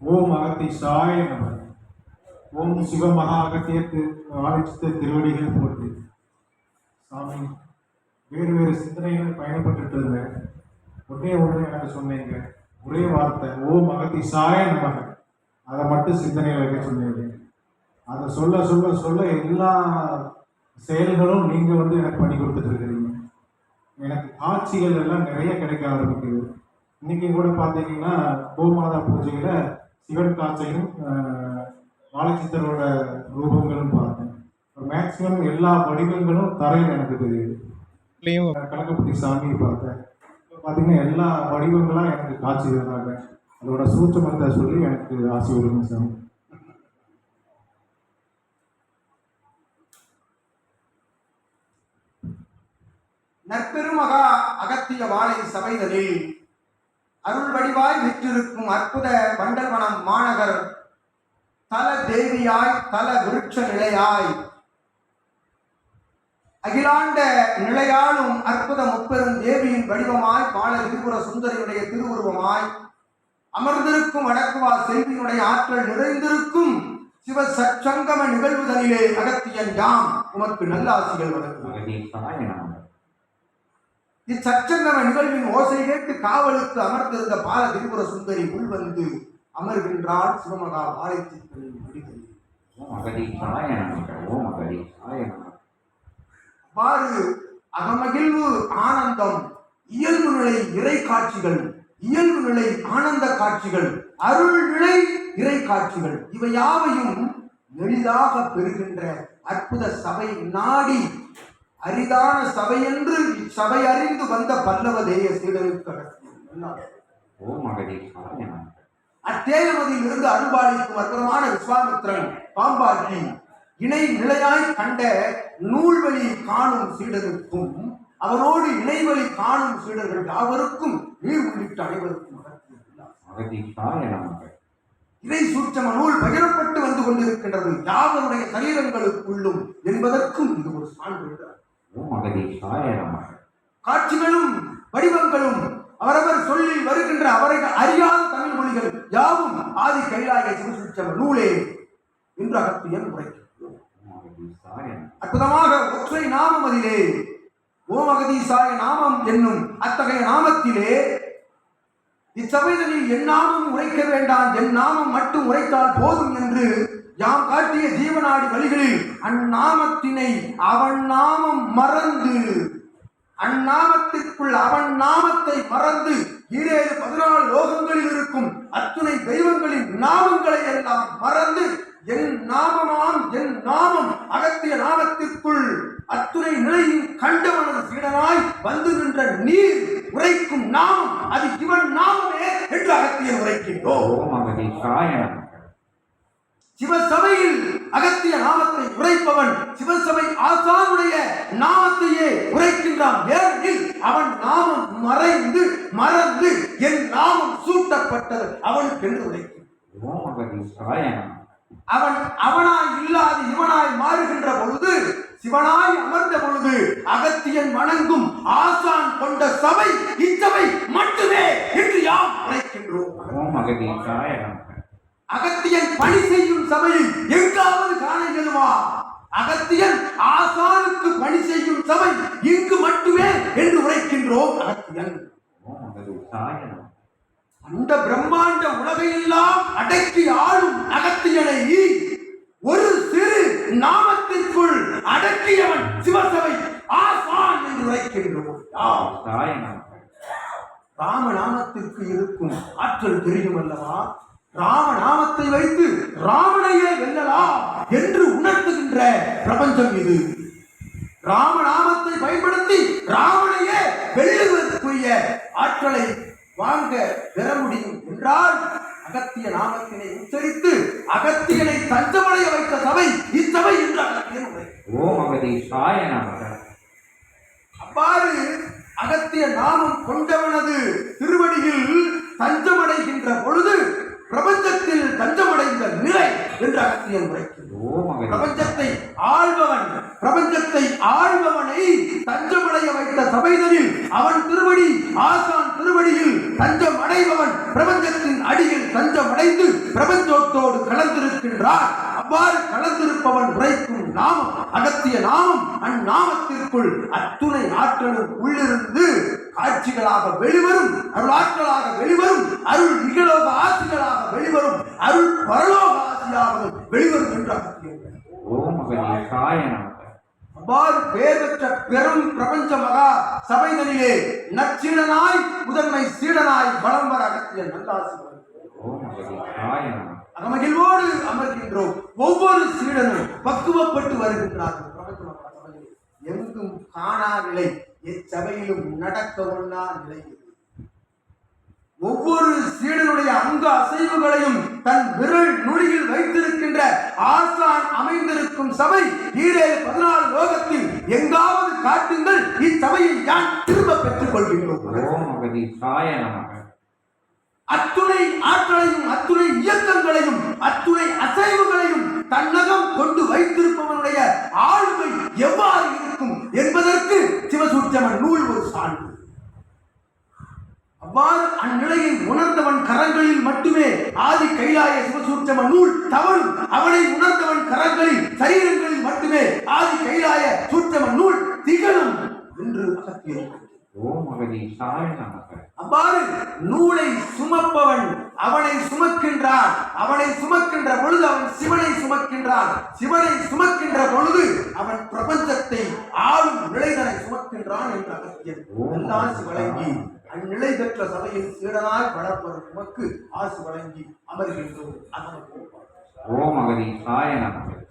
ஓம் அகத்தீசாய நம. ஓம் சிவமகா அகத்தியத்து ஆலோசித்த திருவடிகள் போட்டு சாமி வேறு வேறு சிந்தனைகள் பயணப்பட்டு இருந்தேன் ஒன்றே ஒன்றே எனக்கு சொன்னீங்க. ஒரே வார்த்தை ஓம் அகத்தீசாய நமக அதை மட்டும் சிந்தனையில் வைக்க சொன்னீங்க. அதை சொல்ல சொல்ல சொல்ல எல்லா செயல்களும் நீங்கள் வந்து எனக்கு பண்ணி கொடுத்துட்டு இருக்கிறீங்க. எனக்கு காட்சிகள் எல்லாம் நிறைய கிடைக்க ஆரம்பிக்குது. இன்னைக்கு கூட பார்த்தீங்கன்னா கோமாதா பூஜையில சிவன் காட்சியும் ஆஹ், வாழைச்சித்தரோட ரூபங்களும் பார்த்தேன். மேக்சிமம் எல்லா வடிவங்களும் தரையில் எனக்கு தெரியுது. கணக்கப்பட்டி சாமியை பார்த்தேன். இப்போ பார்த்தீங்கன்னா எல்லா வடிவங்களாம் எனக்கு காட்சி தராங்க. அதோட சூட்சமத்தை சொல்லி எனக்கு ஆசை விடுங்க சாமி. நற்பெருமகா அகத்திய வாழை சபைதலில் அருள் வடிவாய் விற்றிருக்கும் அற்புத வண்டல்வனம் மாநகர் தல தேவியாய் தல விருட்ச நிலையாய். அகிலாண்ட நிலையாலும் அற்புத முப்பெரும் தேவியின் வடிவமாய் பால திரிபுர சுந்தரியுடைய திருவுருவமாய் அமர்ந்திருக்கும் அடக்குவா செல்வியுடைய ஆற்றல் நிறைந்திருக்கும் சிவ சச்சங்கம நிகழ்வுதலிலே அகத்தியன் யாம் உமக்கு நல்லாசிகள் வழங்குகிறேன் இச்சச்சங்கம நிகழ்வின் ஓசை கேட்டு காவலுக்கு அமர்ந்திருந்த பால திரிபுர சுந்தரி உள்வந்து அமர்கின்றாள் சிவமகா வாழைச்சித்தனின் முடிகளில் அவ்வாறு அகமகிழ்வு ஆனந்தம் இயல்பு நிலை இறை காட்சிகள் இயல்பு நிலை ஆனந்த காட்சிகள் அருள் நிலை இறை காட்சிகள் இவை யாவையும் எளிதாக பெறுகின்ற அற்புத சபை நாடி அரிதான சபை என்று இச்சபை அறிந்து வந்த பல்லவ தேய சீடருக்கு. அத்தேயமதியில் இருந்து அருள்பாலிக்கும் அற்புதமான விஸ்வாமித்திரன் பாம்பாட்டி இணை நிலையாய் கண்ட நூல்வழி காணும் சீடருக்கும் அவரோடு இணைவழி காணும் சீடர்கள் யாவருக்கும் நீர் உள்ளிட்ட அனைவருக்கும். இறை சூட்சம நூல் பகிரப்பட்டு வந்து கொண்டிருக்கின்றது யாவருடைய சரீரங்களுக்குள்ளும் என்பதற்கும் இது ஒரு சான்று காட்சிகளும் வடிவங்களும் அவரவர் சொல்லில் வருகின்ற அவரை அறியாத தமிழ் மொழிகள் யாவும் ஆதி கைலாய சிவசூட்சம நூலே என்று அகத்தியன் உரைக்கிறார் அற்புதமாக ஒற்றை நாமம் அதிலே ஓம் அகதீசாய நாமம் என்னும் அத்தகைய நாமத்திலே இச்சபைகளில் என் நாமம் உரைக்க வேண்டாம் என் நாமம் மட்டும் உரைத்தால் போதும் என்று யாம் காட்டிய ஜீவனாடி வழிகளில்? அந்நாமத்தினை அவன் நாமம் மறந்து அந்நாமத்திற்குள் அவன் நாமத்தை மறந்து ஈரேழு பதினாலு லோகங்களில் இருக்கும் அத்துணை தெய்வங்களின் நாமங்களை எல்லாம் மறந்து என் நாமமாம் என் நாமம் அகத்திய நாமத்திற்குள் அத்துணை நிலையின் கண்டவனது சீடனாய் வந்து நின்ற நீர் உரைக்கும் நாமம் அது இவன் நாமமே என்று அகத்தியன் உரைக்கின்றோம். சிவசபையில் அகத்திய நாமத்தை உரைப்பவன் சிவசபை ஆசானுடைய நாமத்தையே உரைக்கின்றான். ஏனெனில் அவன் நாமம் மறைந்து மறந்து என் நாமம் சூட்டப்பட்டது. அவனுக்கு என்று உரைக்கும் அவன் அவனாய் இல்லாது இவனாய் மாறுகின்ற பொழுது சிவனாய் அமர்ந்த பொழுது அகத்தியன் வணங்கும் ஆசான் கொண்ட சபை இச்சபை மட்டுமே என்று யாம் உரைக்கின்றோம். அகத்தியன் பணி செய்யும் சபையில் எங்காவது காண இயலுமா? அகத்தியன் ஆசானுக்கு பணி செய்யும் சபை இங்கு மட்டுமே என்று உரைக்கின்றோம். அகத்தியன் அந்த பிரம்மாண்ட உலகையெல்லாம் அடக்கி ஆளும் அகத்தியனை ஒரு சிறு நாமத்திற்குள் அடக்கியவன் சிவசபை ஆசான் என்று உரைக்கின்றோம். ராம ராமநாமத்திற்கு இருக்கும் ஆற்றல் தெரியும் அல்லவா? ராமநாமத்தை வைத்து ராவணையே வெல்லலாம் என்று உணர்த்துகின்ற பிரபஞ்சம் இது. ராமநாமத்தை பயன்படுத்தி ராவணையே வெல்லுவதற்குரிய ஆற்றலை வாங்க பெற முடியும் என்றால் அகத்திய நாமத்தினை உச்சரித்து அகத்தியனை தஞ்சமடைய வைத்த சபை இச்சபை என்று அகத்தியன் உரை. அவ்வாறு அகத்திய நாமம் கொண்டவனது திருவடியில் தஞ்சமடைகின்ற பொழுது பிரபஞ்சத்தில் தஞ்சமடைந்த நிலை அகத்தியன் உரைக்கின்றார் பிரபஞ்சத்தை ஆள்பவன் பிரபஞ்சத்தை ஆள்பவனை தஞ்சமடைய வைத்த சபைதனில் அவன் திருவடி ஆசான் திருவடியில் தஞ்சம் அடைபவன் பிரபஞ்சத்தின் அடியில் தஞ்சம் அடைந்து பிரபஞ்சத்தோடு கலந்திருக்கின்றார். அவ்வாறு கலந்திருப்பவன் உரைக்கும் நாமம் அகத்திய நாமம் அந்நாமத்திற்குள் அத்துணை ஆற்றலும் உள்ளிருந்து காட்சிகளாக வெளிவரும் அருளாற்றலாக வெளிவரும் அருள் நிகழோக ஆசிகளாக வெளிவரும் அருள் பரலோக ஆசியாகவும் வெளிவரும் என்று அகத்தியர் ஓம் அகதீசாய நமக. அவ்வாறு பேர் பெற்ற பெரும் பிரபஞ்ச மகா சபைகளிலே நச்சீடனாய் முதன்மை சீடனாய் வலம் வர அகத்திய நல்லாசி அகமகிழ்வோடு அமர்கின்றோம். ஒவ்வொரு சீடனும் பக்குவப்பட்டு வருகின்றார்கள். எங்கும் காணா நிலை எச்சபையிலும் நடக்க ஒண்ணா நிலை. ஒவ்வொரு சீடனுடைய அங்க அசைவுகளையும் தன் விரல் அமைந்திருக்கும் சபை ஈரேழு பதினாலு லோகத்தில் எங்காவது காட்டுங்கள் இச்சபையை யான் திரும்ப பெற்றுக் கொள்கின்றோம் அத்துணை ஆற்றலையும் அத்துணை இயக்கங்களையும் அத்துணை அசைவுகளையும் தன்னகம் கொண்டு வைத்திருப்பவனுடைய ஆளுமை எவ்வாறு இருக்கும் என்பதற்கு சிவசூட்சமன் நூல் ஒரு சான்று. அவ்வாறு அந்நிலையை உணர்ந்தவன் கரங்களில் மட்டுமே ஆதி கைலாய சிவசூட்சம நூல் தவறும் அவனை உணர்ந்தவன் கரங்களில் சரீரங்களில் மட்டுமே ஆதி கைலாய சூட்சம நூல் திகழும் என்று அவ்வாறு நூலை சுமப்பவன் அவனை சுமக்கின்றான். அவனை சுமக்கின்ற பொழுது அவன் சிவனை சூமக்கின்றான். சிவனை சுமக்கின்ற பொழுது அவன் பிரபஞ்சத்தை ஆளும் நிலைதனை சுமக்கின்றான் என்று அகத்தியன் ஆசி வழங்கி அந்நிலை பெற்ற சபையில் சீடனாய் வளர்ப்பவர் உமக்கு ஆசி வழங்கி அமர்கின்றோம். அமர்வோம் ஓம் அகதீசாய நமக